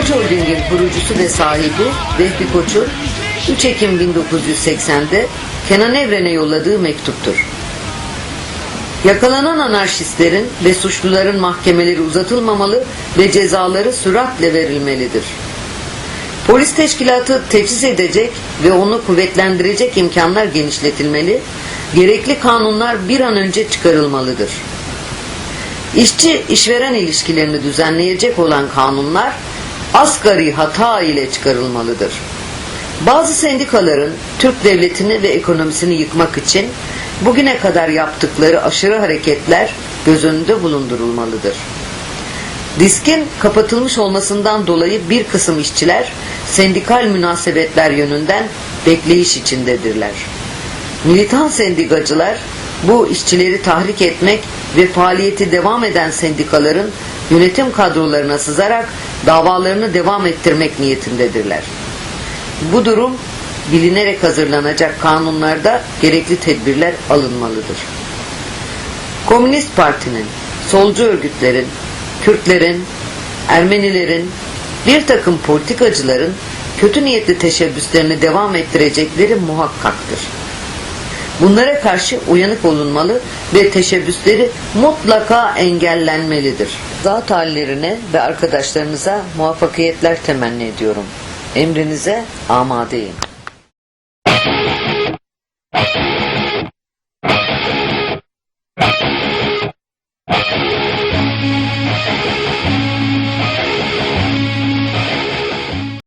Koç Holding'in kurucusu ve sahibi Vehbi Koç'un 3 Ekim 1980'de Kenan Evren'e yolladığı mektuptur. Yakalanan anarşistlerin ve suçluların mahkemeleri uzatılmamalı ve cezaları süratle verilmelidir. Polis teşkilatı teçhiz edecek ve onu kuvvetlendirecek imkanlar genişletilmeli, gerekli kanunlar bir an önce çıkarılmalıdır. İşçi işveren ilişkilerini düzenleyecek olan kanunlar asgari hata ile çıkarılmalıdır. Bazı sendikaların Türk devletini ve ekonomisini yıkmak için bugüne kadar yaptıkları aşırı hareketler göz önünde bulundurulmalıdır. Diskin kapatılmış olmasından dolayı bir kısım işçiler sendikal münasebetler yönünden bekleyiş içindedirler. Militan sendikacılar bu işçileri tahrik etmek ve faaliyeti devam eden sendikaların yönetim kadrolarına sızarak davalarını devam ettirmek niyetindedirler. Bu durum bilinerek hazırlanacak kanunlarda gerekli tedbirler alınmalıdır. Komünist Parti'nin, solcu örgütlerin, Kürtlerin, Ermenilerin, bir takım politikacıların kötü niyetli teşebbüslerini devam ettirecekleri muhakkaktır. Bunlara karşı uyanık olunmalı ve teşebbüsleri mutlaka engellenmelidir. Zat hallerine ve arkadaşlarınıza muvaffakiyetler temenni ediyorum. Emrinize amadeyim.